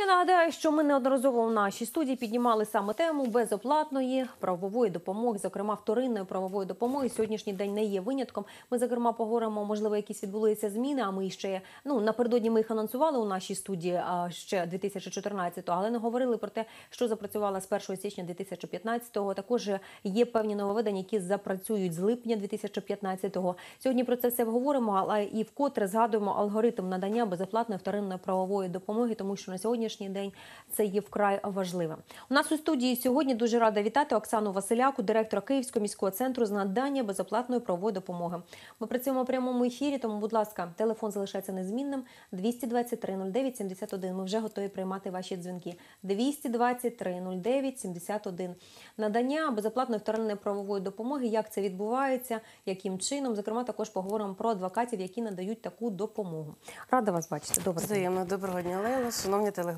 Я нагадаю, що ми неодноразово у нашій студії піднімали саме тему безоплатної правової допомоги, зокрема вторинної правової допомоги. Сьогоднішній день не є винятком. Ми зокрема поговоримо, можливо, якісь відбулися зміни. А ми ще ну напередодні ми їх анонсували у нашій студії ще 2014-го, але не говорили про те, що запрацювала з 1 січня 2015-го. Також є певні нововведення, які запрацюють з липня 2015-го. Сьогодні про це все говоримо, але і вкотре згадуємо алгоритм надання безоплатної вторинної правової допомоги, тому що на сьогоднішній день це є вкрай важливим. У нас у студії сьогодні дуже рада вітати Оксану Василяку, директора Київського міського центру з надання безоплатної правової допомоги. Ми працюємо у прямому ефірі, тому, будь ласка, телефон залишається незмінним 223 09 71. Ми вже готові приймати ваші дзвінки. 223 09 71. Надання безоплатної вторинної правової допомоги. Як це відбувається, яким чином? Зокрема, також поговоримо про адвокатів, які надають таку допомогу. Рада вас бачити. Доброго. Взаємно доброго дня, Лейла, шановні телеглядачі.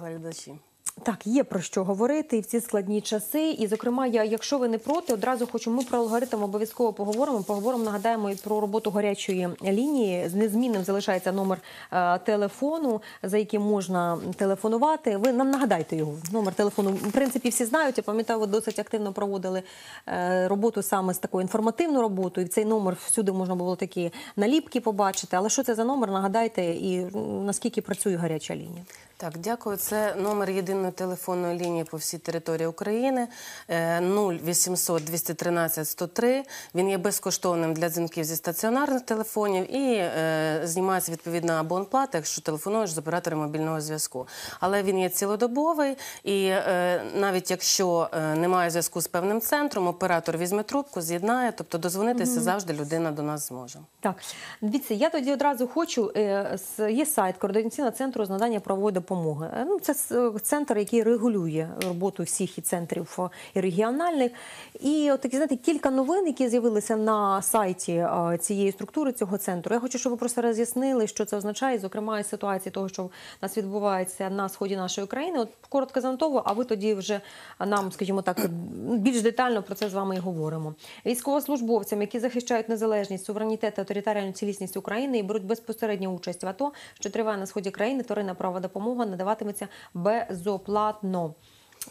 Так, є про що говорити і в ці складні часи. І, зокрема, я, якщо ви не проти, одразу хочу. Ми про алгоритм обов'язково поговоримо. Поговоримо, нагадаємо і про роботу гарячої лінії. З незмінним залишається номер е, телефону, за яким можна телефонувати. Ви нам нагадайте його. Номер телефону. В принципі, всі знають. Я пам'ятаю, ви досить активно проводили е, роботу саме з такою інформативною роботою. І цей номер всюди можна було такі наліпки побачити. Але що це за номер? Нагадайте, і наскільки працює гаряча лінія? Так, дякую. Це номер єдиної телефонної лінії по всій території України е, 0800 213 103. Він є безкоштовним для дзвінків зі стаціонарних телефонів і е, знімається відповідна абонплата, якщо телефонуєш з оператором мобільного зв'язку. Але він є цілодобовий, і е, навіть якщо е, немає зв'язку з певним центром, оператор візьме трубку, з'єднає, тобто дозвонитися завжди людина до нас зможе. Так, дивіться, я тоді одразу хочу. е, Є сайт координаційного центру з надання правової допомоги. Е, Ну, це центр, який регулює роботу всіх і центрів е, і регіональних. І от такі знаєте, кілька новин, які з'явилися на сайті е, цієї структури цього центру. Я хочу, щоб ви просто роз'яснили, що це означає, зокрема, із ситуації того, що в нас відбувається на сході нашої країни. От коротко занотово, а ви тоді вже нам, скажімо так, більш детально про це з вами і говоримо. Військовослужбовцям, які захищають незалежність, суверенітет та територіальну цілісність України і беруть безпосередню участь в АТО, що триває на сході країни, вторинна права допомога надаватиметься безоплатно.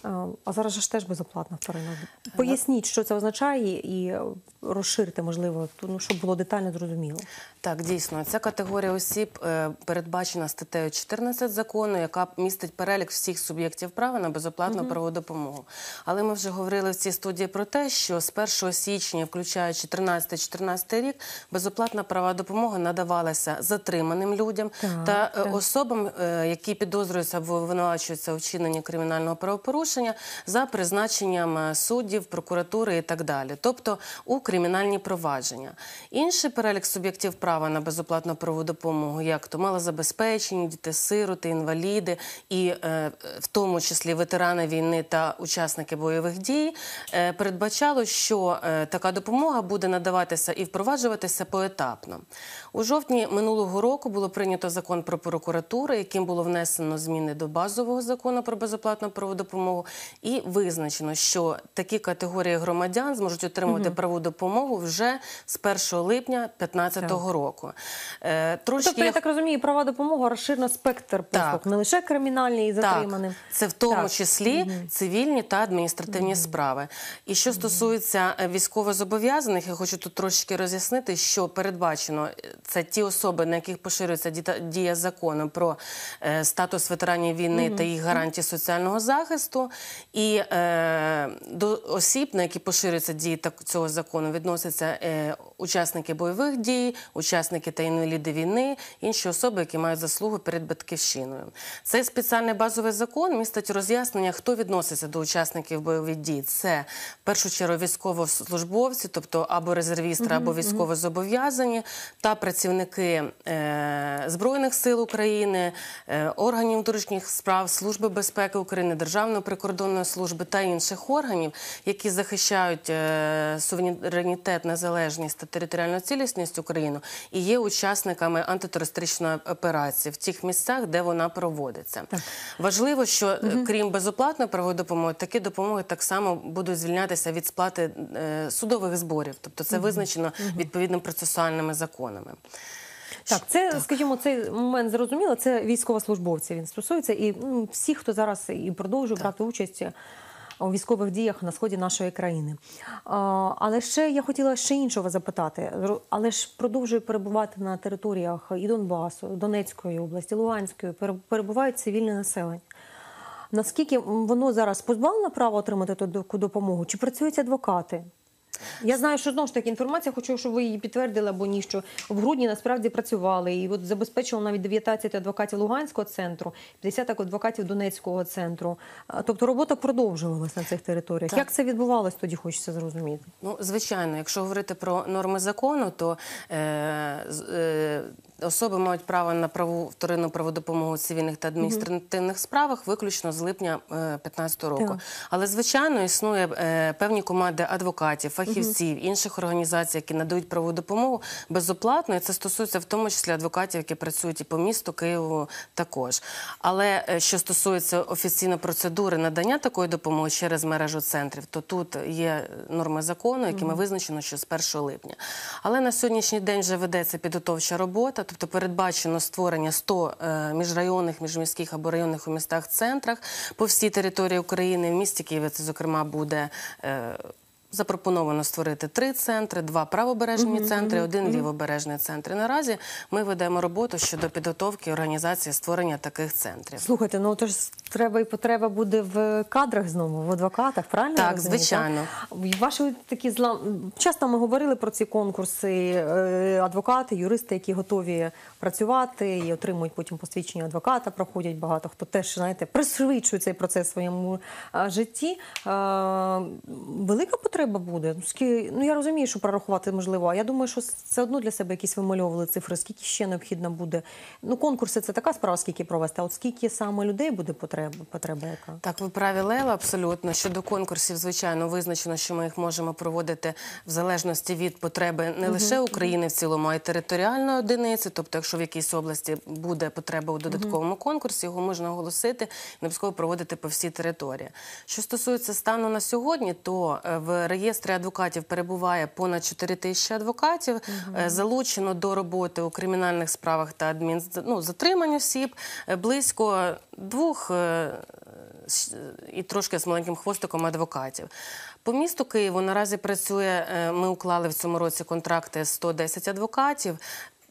Е, А зараз ж теж безоплатна вторинна. Поясніть, що це означає, і е, розширте, можливо, ну, щоб було детально зрозуміло. Так, дійсно, ця категорія осіб е, передбачена статтею 14 закону, яка містить перелік всіх суб'єктів права на безоплатну правову допомогу. Але ми вже говорили в цій студії про те, що з 1 січня, включаючи 13-14 рік, безоплатна права допомога надавалася затриманим людям Так, та е, так. особам, е, які підозрюються або винувачуються у вчиненні кримінального правопорушення за призначенням е, суддів, прокуратури і так далі, тобто у кримінальні провадження. Інший перелік суб'єктів права на безоплатну правову допомогу, як то малозабезпечені, діти-сироти, інваліди, і е, в тому числі ветерани війни та учасники бойових дій, е, передбачало, що е, така допомога буде надаватися і впроваджуватися поетапно. У жовтні минулого року було прийнято закон про прокуратуру, яким було внесено зміни до базового закону про безоплатну правову допомогу, і визначено, що такі категорії громадян зможуть отримувати правову допомогу вже з 1 липня 2015 року. Е, Трошки Тобто, я так розумію, права допомога розширено спектр послуг, не лише кримінальні і затриманим. так, це в тому Так. числі цивільні та адміністративні справи. І що стосується е, військовозобов'язаних, я хочу тут трошки роз'яснити, що передбачено е, це ті особи, на яких поширюється дія закону про е, статус ветеранів війни та їх гарантії соціального захисту. І е, до осіб, на які поширюється дії цього закону, відносяться е, учасники бойових дій, учасники та інваліди війни, інші особи, які мають заслуги перед батьківщиною. Цей спеціальний базовий закон містить роз'яснення, хто відноситься до учасників бойових дій. Це в першу чергу військовослужбовці, тобто або резервістри, або військовозобов'язані, та працівники е, Збройних сил України, е, органів внутрішніх справ, Служби безпеки України, Державної прикордонної служби та інших органів, які захищають е, суверенітет, незалежність та територіальну цілісність України і є учасниками антитерористичної операції в тих місцях, де вона проводиться. Важливо, що крім безоплатної правової допомоги, такі допомоги так само будуть звільнятися від сплати судових зборів, тобто це визначено відповідними процесуальними законами. Так, це, скажімо, цей момент зрозуміло, це військовослужбовці. Він стосується і ну, всі, хто зараз і продовжує брати участь у військових діях на сході нашої країни. А, але ще я хотіла ще іншого запитати. Але ж продовжує перебувати на територіях і Донбасу, Донецької області, Луганської, пере- перебувають цивільне населення. Наскільки воно зараз позбавлено права отримати таку допомогу? Чи працюють адвокати? Я знаю, що знову ж таки інформація, хочу, щоб ви її підтвердили або ні, що в грудні насправді працювали і от забезпечили навіть 19 адвокатів Луганського центру, 50 адвокатів Донецького центру. Тобто робота продовжувалась на цих територіях. Так. Як це відбувалось, тоді хочеться зрозуміти. Ну, звичайно, якщо говорити про норми закону, то е, е, особи мають право на праву вторинну праву допомогу у цивільних та адміністративних справах виключно з липня 2015 року. Так. Але звичайно існує е, певні команди адвокатів, фахівців, інших організацій, які надають правову допомогу безоплатно. І це стосується в тому числі адвокатів, які працюють і по місту Києву також. Але е, що стосується офіційної процедури надання такої допомоги через мережу центрів, то тут є норми закону, якими визначено, що з 1 липня. Але на сьогоднішній день вже ведеться підготовча робота, тобто передбачено створення 100 е, міжрайонних, міжміських або районних у містах центрах по всій території України. В місті Києві це, зокрема, буде. Запропоновано створити три центри: два правобережні центри, один лівобережний центр. І наразі ми ведемо роботу щодо підготовки організації створення таких центрів. Слухайте, ну то ж треба і потреба буде в кадрах знову, в адвокатах, правильно? Так, розумію, звичайно. І Ваші такі зла часто ми говорили про ці конкурси. е, Адвокати, юристи, які готові працювати і отримують потім посвідчення адвоката. Проходять багато хто теж знаєте, пришвидшує цей процес в своєму е, житті. Е, Велика потреба буде. Ну, Ну я розумію, що прорахувати можливо. А я думаю, що все одно для себе якісь вимальовували цифри. Скільки ще необхідно буде? Ну конкурси це така справа, скільки провести. А от скільки саме людей буде потреба? Потреба яка? Так, ви праві Лейла, абсолютно. Щодо конкурсів, звичайно, визначено, що ми їх можемо проводити в залежності від потреби не лише України в цілому, а й територіальної одиниці. Тобто, якщо в якійсь області буде потреба у додатковому конкурсі, його можна оголосити не обов'язково проводити по всій території. Що стосується стану на сьогодні, то е, в реєстрі адвокатів перебуває понад 4 тисячі адвокатів. Угу. Залучено до роботи у кримінальних справах та адмін ну, затримань осіб е, близько двох. е, і трошки з маленьким хвостиком адвокатів. По місту Києву наразі працює. Ми уклали в цьому році контракти з 110 адвокатів.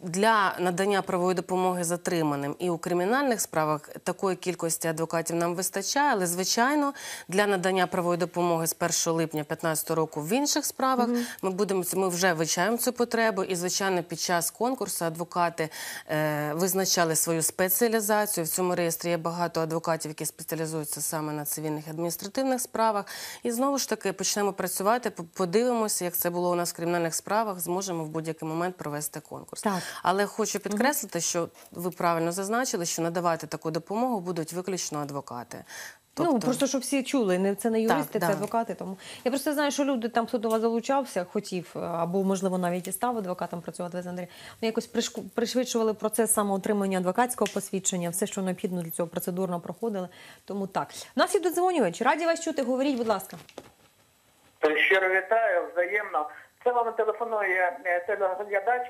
Для надання правової допомоги затриманим і у кримінальних справах такої кількості адвокатів нам вистачає, але звичайно для надання правової допомоги з 1 липня 2015 року в інших справах ми будемо ми вже вивчаємо цю потребу. І звичайно, під час конкурсу адвокати е, визначали свою спеціалізацію. В цьому реєстрі є багато адвокатів, які спеціалізуються саме на цивільних і адміністративних справах. І знову ж таки почнемо працювати. по- Подивимося, як це було у нас в кримінальних справах. Зможемо в будь-який момент провести конкурс. Так. Але хочу підкреслити, що ви правильно зазначили, що надавати таку допомогу будуть виключно адвокати. Ну просто щоб всі чули, не це не юристи, Так, це да. адвокати. Тому я просто знаю, що люди там, хто до вас залучався, хотів е, або можливо навіть і став адвокатом працювати з Андрієм. Ну якось пришку- пришвидшували процес самоотримання адвокатського посвідчення, все, що необхідно для цього процедурно проходили. Тому так. У нас є додзвонювач. Раді вас чути. Говоріть, будь ласка. Щиро вітаю, взаємно. Це вам телефонує е, телеглядач,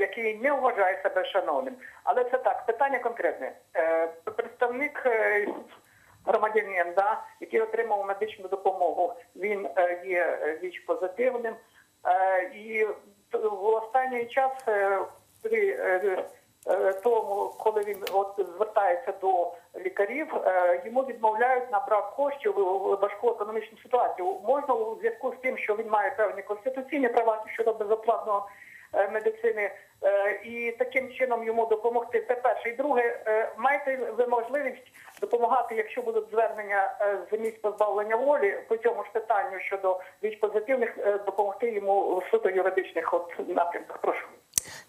який не вважає себе шановним. Але це так, питання конкретне. Е, Представник е, громадянин, да, який отримав медичну допомогу, він е, є віч позитивним. Е, І в останній час е, при е, е, тому, коли він от звертається до лікарів, е, йому відмовляють на брак коштів важку економічну ситуацію. Можна у зв'язку з тим, що він має певні конституційні права щодо безоплатного е, медицини, е, і таким чином йому допомогти. Це перше. І друге, е, маєте ви можливість допомагати, якщо будуть звернення е, з місць позбавлення волі по цьому ж питанню щодо віч позитивних, е, допомогти йому в суто юридичних от напрямках. Прошу.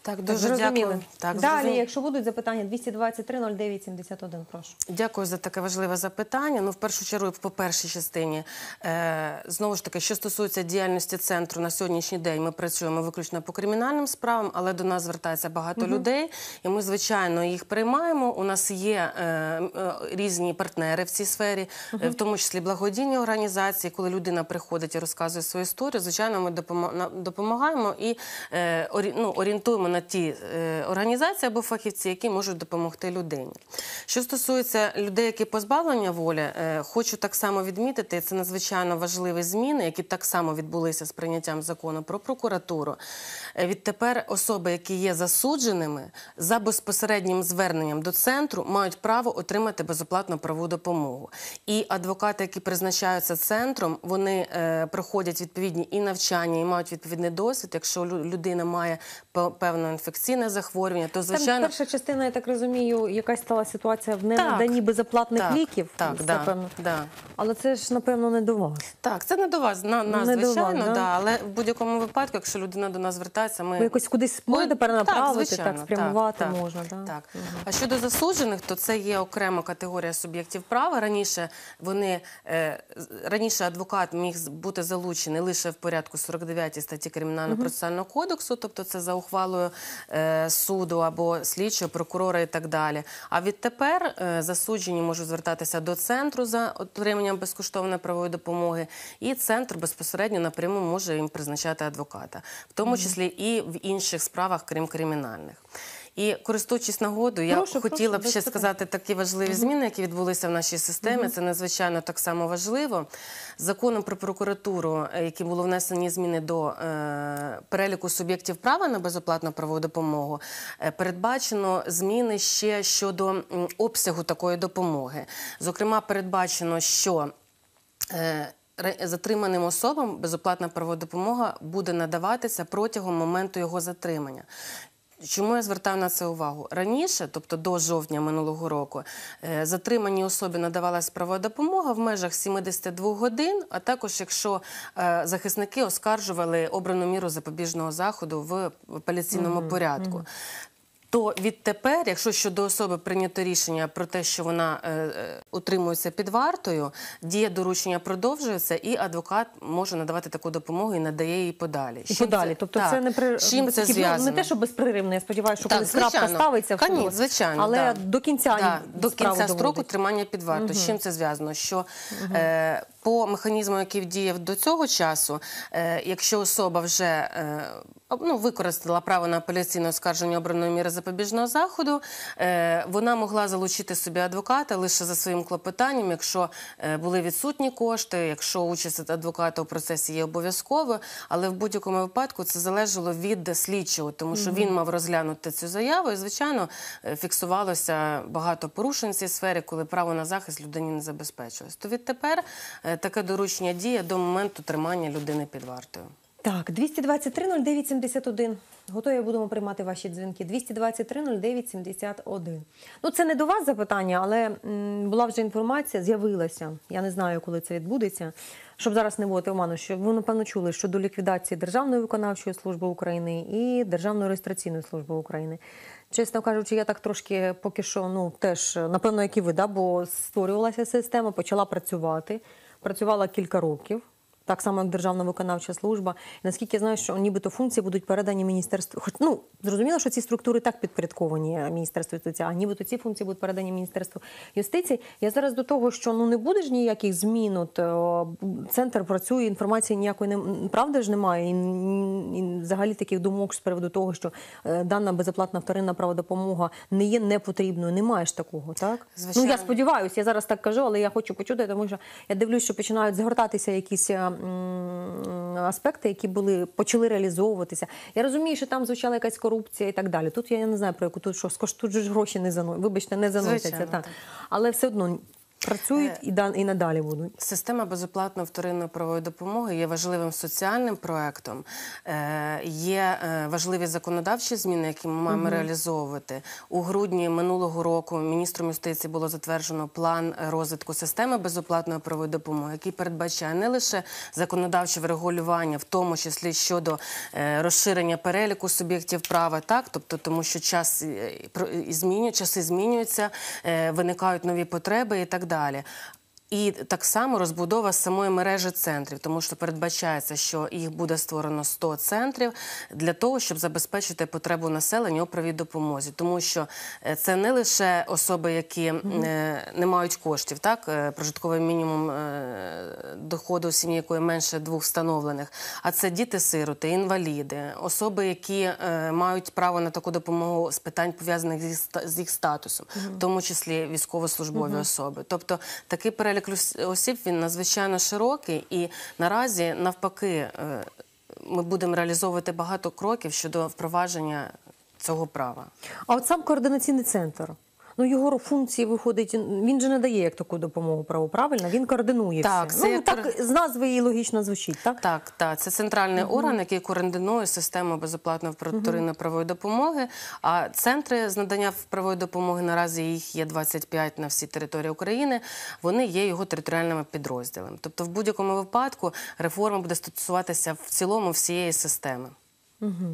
Так, дуже зрозуміли. дякую. Так, Далі, зрозуміло. якщо будуть запитання, 223 09 71, прошу. Дякую за таке важливе запитання. Ну, в першу чергу, по першій частині, е, знову ж таки, що стосується діяльності центру на сьогоднішній день, ми працюємо виключно по кримінальним справам, але до нас звертається багато людей, і ми, звичайно, їх приймаємо. У нас є е, е, різні партнери в цій сфері, е, в тому числі благодійні організації. Коли людина приходить і розказує свою історію, звичайно, ми допомагаємо і е, орі- ну, орієнтуємо на ті е, організації або фахівці, які можуть допомогти людині. Що стосується людей, які позбавлені волі, е, хочу так само відмітити, це надзвичайно важливі зміни, які так само відбулися з прийняттям закону про прокуратуру. Е, Відтепер особи, які є засудженими за безпосереднім зверненням до центру, мають право отримати безоплатну правову допомогу. І адвокати, які призначаються центром, вони проходять відповідні і навчання, і мають відповідний досвід. Якщо людина має пе- певне інфекційне захворювання, то Там звичайно перша частина, я так розумію, якась стала ситуація в ненаданні безоплатних так, ліків. Так, Це, да, певно. да. Але це ж, напевно, не до вас. Так, це не до вас, на, нас, Не до вас, звичайно, да? да? але в будь-якому випадку, якщо людина до нас звертається, ми Ви якось кудись Ну, перенаправити, так, звичайно, спрямувати так, можна. Так? Так. А щодо засуджених, то це є окрема категорія суб'єктів права. Раніше вони е, раніше адвокат міг бути залучений лише в порядку 49 статті Кримінального процесуального кодексу, тобто це за ухвалою е, суду або слідчого, прокурора і так далі. А відтепер е, засуджені можуть звертатися до центру за отриманням безкоштовної правової допомоги, і центр безпосередньо напряму може їм призначати адвоката, в тому числі і в інших справах, крім кримінальних. І користуючись нагодою, я Прошу, хотіла прошу, б ще сказати такі важливі зміни, які відбулися в нашій системі. Це надзвичайно так само важливо. Законом про прокуратуру, е, які було внесені зміни до е, переліку суб'єктів права на безоплатну правову допомогу, е, передбачено зміни ще щодо м, обсягу такої допомоги. Зокрема, передбачено, що Е, Затриманим особам безоплатна правова допомога буде надаватися протягом моменту його затримання. Чому я звертаю на це увагу? Раніше, тобто до жовтня минулого року, е, затриманій особі надавалась правова допомога в межах 72 годин, а також якщо е, захисники оскаржували обрану міру запобіжного заходу в апеляційному порядку. То відтепер, якщо щодо особи прийнято рішення про те, що вона е, е, утримується під вартою, дія доручення продовжується, і адвокат може надавати таку допомогу і надає її подалі. І подалі. Тобто так. це не при чим це зв'язано? не те, що безперервно. Я сподіваюся, що Так, коли крапка ставиться в Та ні, суд, звичайно, але да. до кінця Да, до кінця строку тримання під вартою. З чим це зв'язано? Що е, по механізму, який діяв до цього часу, е, якщо особа вже е, ну, використала право на апеляційне оскарження обраної міри запобіжного заходу, е, вона могла залучити собі адвоката лише за своїм клопотанням, якщо були відсутні кошти, якщо участь адвоката у процесі є обов'язковою, але в будь-якому випадку це залежало від слідчого, тому що він мав розглянути цю заяву, і звичайно фіксувалося багато порушень в цій сфері, коли право на захист людині не забезпечилось. То відтепер таке доручення діє до моменту тримання людини під вартою. Так, 223 09 71. Готові будемо приймати ваші дзвінки. 223 09 71. Ну, це не до вас запитання, але м, була вже інформація, з'явилася. Я не знаю, коли це відбудеться. Щоб зараз не бути оману, що ви напевно чули, що до ліквідації Державної виконавчої служби України і Державної реєстраційної служби України. Чесно кажучи, я так трошки поки що, ну теж напевно, як і ви, да, бо створювалася система, почала працювати, працювала кілька років. Так само, як Державна виконавча служба. І наскільки я знаю, що нібито функції будуть передані міністерству. Хоч ну зрозуміло, що ці структури так підпорядковані Міністерству юстиції, а нібито ці функції будуть передані Міністерству юстиції. Я зараз до того, що ну не буде ж ніяких змін. От е, центр працює, інформації ніякої не правди ж немає. І, і взагалі таких думок з приводу того, що е, дана безоплатна вторинна праводопомога не є непотрібною. Немає ж такого, так? Звичайно. Ну я сподіваюся, я зараз так кажу, але я хочу почути, тому що я дивлюсь, що починають згортатися якісь е, аспекти, які були почали реалізовуватися. Я розумію, що там звучала якась корупція і так далі. Тут я не знаю про яку тут що тут ж гроші не заносять. вибачте, не заносяться. Так. Але все одно працюють і, да- і надалі будуть. Система безоплатної вторинної правової допомоги є важливим соціальним проектом. Е, Є е, важливі законодавчі зміни, які ми маємо реалізовувати. У грудні минулого року міністром юстиції було затверджено план розвитку системи безоплатної правової допомоги, який передбачає не лише законодавче врегулювання, в тому числі щодо е, розширення переліку суб'єктів права, так тобто тому, що час е, змінює, часи змінюються, е, виникають нові потреби і так далі. І так само розбудова самої мережі центрів, тому що передбачається, що їх буде створено 100 центрів для того, щоб забезпечити потребу населення у правій допомозі, тому що е, це не лише особи, які е, не мають коштів, так? Е, прожитковий мінімум доходу у сім'ї, якої менше двох встановлених, а це діти-сироти, інваліди, особи, які е, мають право на таку допомогу з питань пов'язаних зі з їх статусом, в тому числі військовослужбові особи. Тобто такий перелік осіб він надзвичайно широкий, і наразі навпаки. е, Ми будемо реалізовувати багато кроків щодо впровадження цього права. А от сам координаційний центр. Ну, його функції виходить, він же не дає як таку допомогу праву, правильно? Він координує Так, все. це Ну, так кор- з назви її логічно звучить, так? Так, так, це центральний орган, який координує систему безоплатної вторинної правової допомоги. А центри з надання правової допомоги наразі їх є 25 на всій території України. Вони є його територіальними підрозділами. Тобто, в будь-якому випадку реформа буде стосуватися в цілому всієї системи.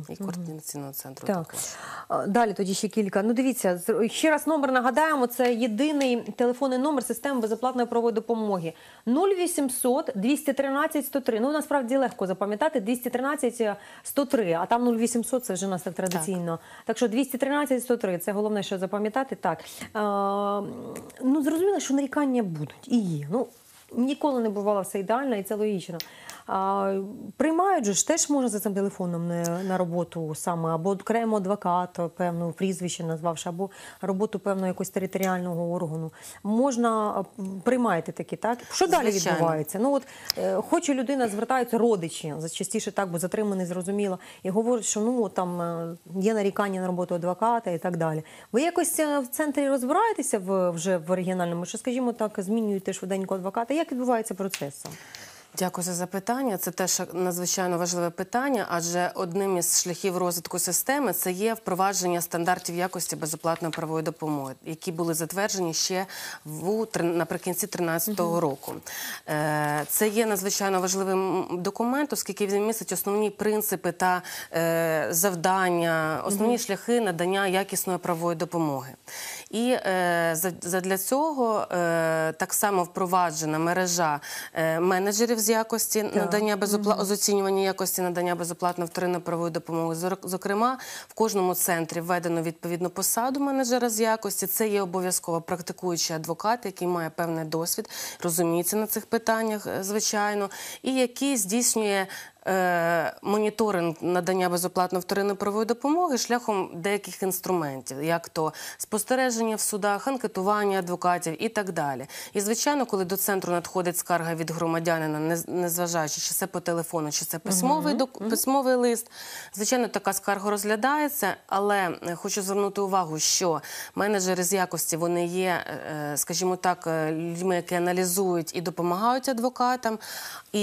І координаційного центру Так. також. Далі тоді ще кілька. Ну дивіться, ще раз номер нагадаємо. Це єдиний телефонний номер системи безоплатної правової допомоги. 0800 213 103. Ну насправді легко запам'ятати. 213 103, а там 0800 це вже у нас так традиційно. Так, що 213 103 це головне, що запам'ятати. Так а, ну зрозуміло, що нарікання будуть і є. Ну ніколи не бувало все ідеально, і це логічно. А, приймають же ж теж можна за цим телефоном не, на роботу саме, або окремо адвоката, певну прізвище назвавши, або роботу певного якогось територіального органу. Можна а, приймаєте такі, так? Що далі Звичайно. відбувається? Ну от е, хоче людина, звертаються родичі, частіше так, бо затриманий, зрозуміло, і говорять, що ну там е, є нарікання на роботу адвоката і так далі. Ви якось е, в центрі розбираєтеся в вже в оригінальному, що, скажімо так, змінюєте швиденько адвоката? Як відбувається процес? Дякую за запитання. Це теж надзвичайно важливе питання, адже одним із шляхів розвитку системи це є впровадження стандартів якості безоплатної правової допомоги, які були затверджені ще в наприкінці 2013 року. Е, Це є надзвичайно важливим документ, оскільки він містить основні принципи та е, завдання, основні шляхи надання якісної правової допомоги. І е, за- задля цього е, так само впроваджена мережа е, менеджерів з якості надання безопла... з оцінювання якості надання безоплатної вторинної правової допомоги. Зокрема, в кожному центрі введено відповідну посаду менеджера з якості. Це є обов'язково практикуючий адвокат, який має певний досвід, розуміється на цих питаннях, звичайно, і який здійснює. Е, Моніторинг надання безоплатної вторинної правової допомоги шляхом деяких інструментів, як то спостереження в судах, анкетування адвокатів і так далі. І звичайно, коли до центру надходить скарга від громадянина, не- незважаючи, чи це по телефону, чи це письмовий док- письмовий лист, звичайно, така скарга розглядається, але е, хочу звернути увагу, що менеджери з якості вони є, е, скажімо так, людьми, які аналізують і допомагають адвокатам.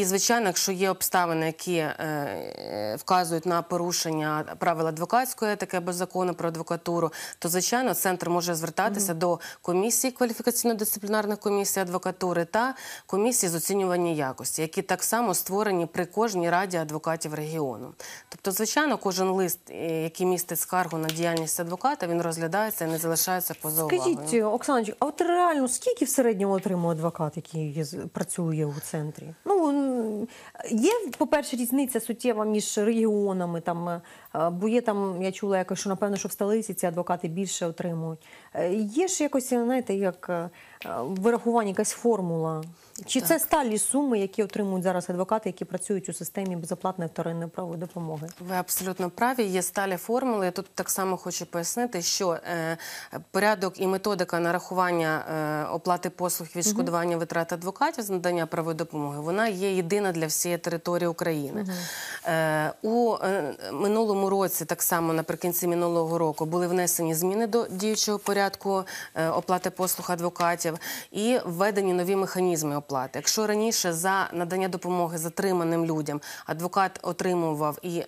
І звичайно, якщо є обставини, які е, е, вказують на порушення правил адвокатської етики або закону про адвокатуру, то звичайно центр може звертатися до комісії кваліфікаційно-дисциплінарних комісій адвокатури та комісії з оцінювання якості, які так само створені при кожній раді адвокатів регіону. Тобто, звичайно, кожен лист, е, який містить скаргу на діяльність адвоката, він розглядається і не залишається поза увагою. Скажіть, Оксаночка, а от реально скільки в середньому отримує адвокат, який працює у центрі? Ну ooh, є, по-перше, різниця суттєва між регіонами. Там, е, бо є там, я чула якось, що напевно, що в столиці ці адвокати більше отримують. Е, Є ж якось, знаєте, як е, вирахування, якась формула. Чи це сталі суми, які отримують зараз адвокати, які працюють у системі безоплатної вторинної правової допомоги? Ви абсолютно праві. Є сталі формули. Я тут так само хочу пояснити, що е, порядок і методика нарахування е, оплати послуг відшкодування витрат адвокатів з надання правової допомоги вона є єдина для всієї території України. Е, у е, минулому році, так само наприкінці минулого року, були внесені зміни до діючого порядку е, оплати послуг адвокатів і введені нові механізми оплати. Якщо раніше за надання допомоги затриманим людям адвокат отримував і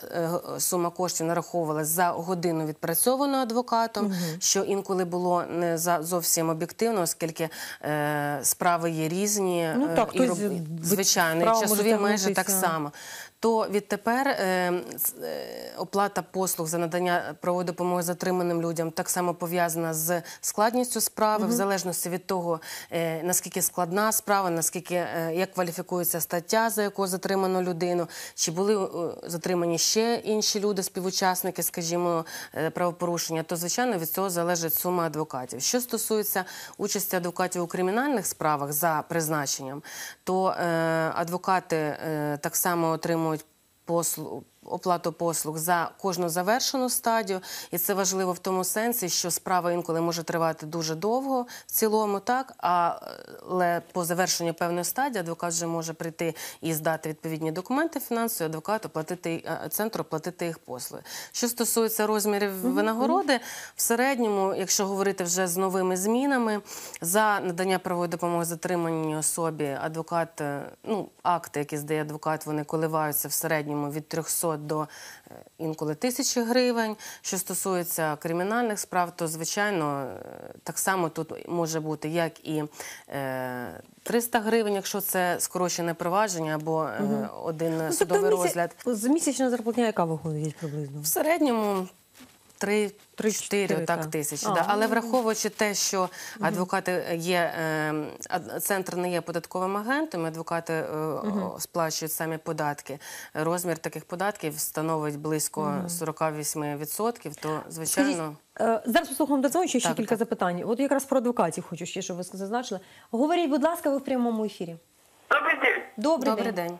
сума коштів нараховувалась за годину відпрацьовану адвокатом, що інколи було не за зовсім об'єктивно, оскільки е, справи є різні. Ну так, і роб- звичайно, і справа він майже так само. То відтепер е, е, оплата послуг за надання правової допомоги затриманим людям так само пов'язана з складністю справи, в залежності від того, е, наскільки складна справа, наскільки як кваліфікується стаття, за яку затримано людину, чи були затримані ще інші люди, співучасники, скажімо, правопорушення, то звичайно від цього залежить сума адвокатів. Що стосується участі адвокатів у кримінальних справах за призначенням, то адвокати так само отримують послуг. Оплату послуг за кожну завершену стадію, і це важливо в тому сенсі, що справа інколи може тривати дуже довго в цілому, так? Але по завершенню певної стадії адвокат вже може прийти і здати відповідні документи фінансові, адвокат оплатити е, центру оплатити їх послуги. Що стосується розмірів винагороди, в середньому, якщо говорити вже з новими змінами, за надання правової допомоги затриманій особі адвокат, е, ну акти, які здає адвокат, вони коливаються в середньому від 300 до е, інколи тисячі гривень. Що стосується кримінальних справ, то звичайно е, так само тут може бути як і е, 300 гривень, якщо це скорочене провадження або угу. один Ну, судовий тобто розгляд. З місячна зарплатня яка виходить приблизно? В середньому 3-4 Три-чотири, так, тисячі. А, Да. Але враховуючи те, що адвокати є, е, центр не є податковим агентом, адвокати о, сплачують самі податки. Розмір таких податків становить близько 48%, то звичайно. Е, зараз послухаємо до цього ще Так, кілька так. запитань. От якраз про адвокатів хочу ще, щоб ви зазначили. Говоріть, будь ласка, ви в прямому ефірі. Добрый день. Добрий, Добрий день. день.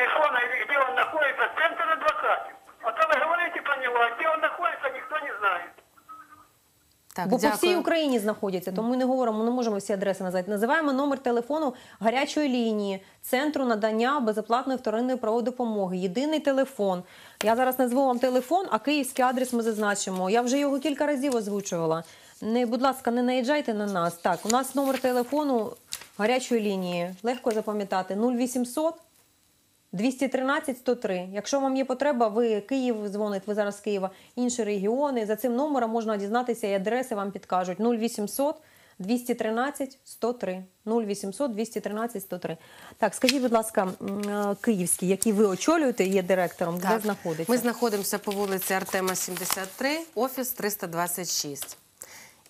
Телефона где он находится, центр адвокатов. А то вы говорите про него, а где он находится, никто не знает. Так, Бо по всій Україні знаходяться, тому ми не говоримо, не можемо всі адреси назвати. Називаємо номер телефону гарячої лінії центру надання безоплатної вторинної правової допомоги. Єдиний телефон. Я зараз назву вам телефон, а київський адрес ми зазначимо. Я вже його кілька разів озвучувала. Не, будь ласка, не наїжджайте на нас. Так, у нас номер телефону гарячої лінії. Легко запам'ятати 0800 213 103. Якщо вам є потреба, ви Київ дзвоните, ви зараз з Києва, інші регіони. За цим номером можна дізнатися і адреси вам підкажуть 0800 213 103. 0800 213 103. Так, скажіть, будь ласка, е, київський, який ви очолюєте, є директором, де знаходиться? Ми знаходимося по вулиці Артема 73, офіс 326.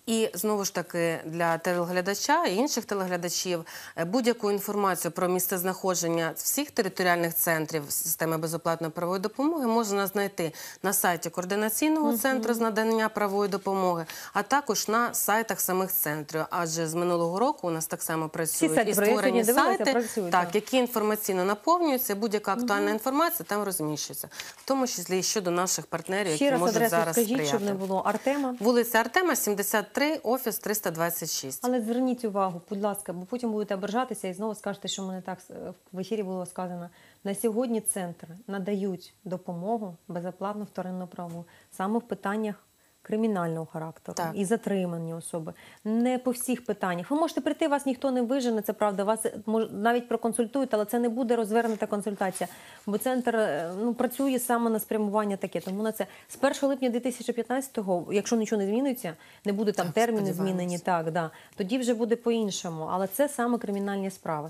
І знову ж таки для телеглядача і інших телеглядачів е, будь-яку інформацію про місцезнаходження всіх територіальних центрів системи безоплатної правової допомоги можна знайти на сайті координаційного центру з надання правової допомоги, а також на сайтах самих центрів. Адже з минулого року у нас так само працюють і створені сайти, так, які інформаційно наповнюються. Будь-яка актуальна інформація там розміщується, в тому числі і щодо наших партнерів, Ще які раз можуть адресу зараз скажіть, сприяти. щоб не було Артема. Вулиця Артема, 73, офіс 326. Але зверніть увагу, будь ласка, бо потім будете ображатися і знову скажете, що мене так е, в ефірі було сказано. На сьогодні центри надають допомогу безоплатну вторинну праву саме в питаннях кримінального характеру Так. і затримані особи. Не по всіх питаннях. Ви можете прийти, вас ніхто не вижене, це правда. Вас е, мож- навіть проконсультують, але це не буде розвернута консультація. Бо центр е, ну, працює саме на спрямування таке. Тому на це з 1 липня 2015-го, якщо нічого не зміниться, не буде там Так, терміни змінені. Так, да. Тоді вже буде по-іншому. Але це саме кримінальні справи.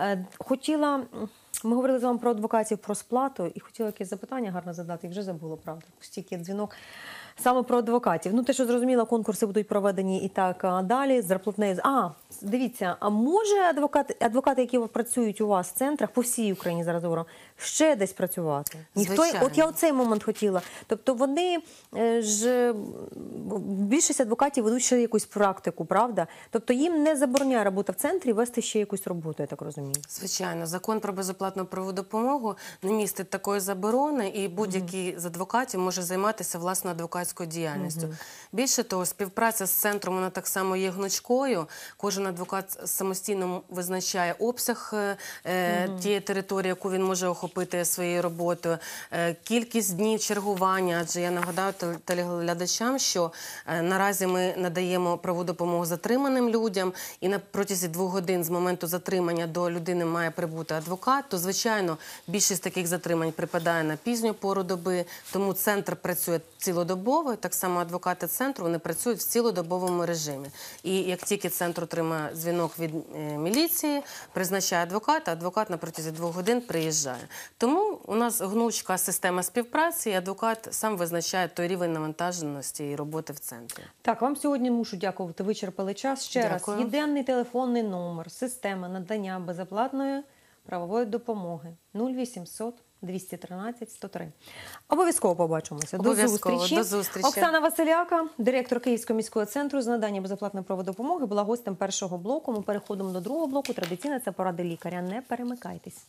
Е, Хотіла, ми говорили з вами про адвокатів, про сплату, і хотіла якесь запитання гарно задати, і вже забула, правда. Стільки дзвінок. Саме про адвокатів. Ну, те, що зрозуміло, конкурси будуть проведені і так далі. Зарплатнею. А, дивіться, а може адвокати, адвокати, які працюють у вас в центрах по всій Україні зараз говоримо, ще десь працювати? Ніхто, от я оцей момент хотіла. Тобто вони е, ж більшість адвокатів ведуть ще якусь практику, правда? Тобто їм не забороняє робота в центрі вести ще якусь роботу, я так розумію. Звичайно, закон про безоплатну правову допомогу не містить такої заборони, і будь-який з адвокатів може займатися власною адвокатською діяльністю. Більше того, співпраця з центром вона так само є гнучкою. Кожен адвокат самостійно визначає обсяг е, е, тієї території, яку він може охопити. своєю роботою, е, кількість днів чергування. Адже я нагадаю телеглядачам, що е, наразі ми надаємо правову допомогу затриманим людям, і на протязі двох годин з моменту затримання до людини має прибути адвокат. То звичайно більшість таких затримань припадає на пізню пору доби, тому центр працює цілодобово. Так само адвокати центру вони працюють в цілодобовому режимі. І як тільки центр отримає дзвінок від е, міліції, призначає адвоката, адвокат на протязі двох годин приїжджає. Тому у нас гнучка система співпраці, і адвокат сам визначає той рівень навантаженості і роботи в центрі. Так, вам сьогодні мушу дякувати. Вичерпали час. Ще Дякую. раз єдиний телефонний номер, система надання безоплатної правової допомоги 0800 213 103. Обов'язково побачимося. Обов'язково. До зустрічі. До зустрічі. Оксана Василяка, директор Київського міського центру з надання безоплатної правової допомоги, була гостем першого блоку. Ми переходимо до другого блоку. Традиційно це поради лікаря. Не перемикайтесь.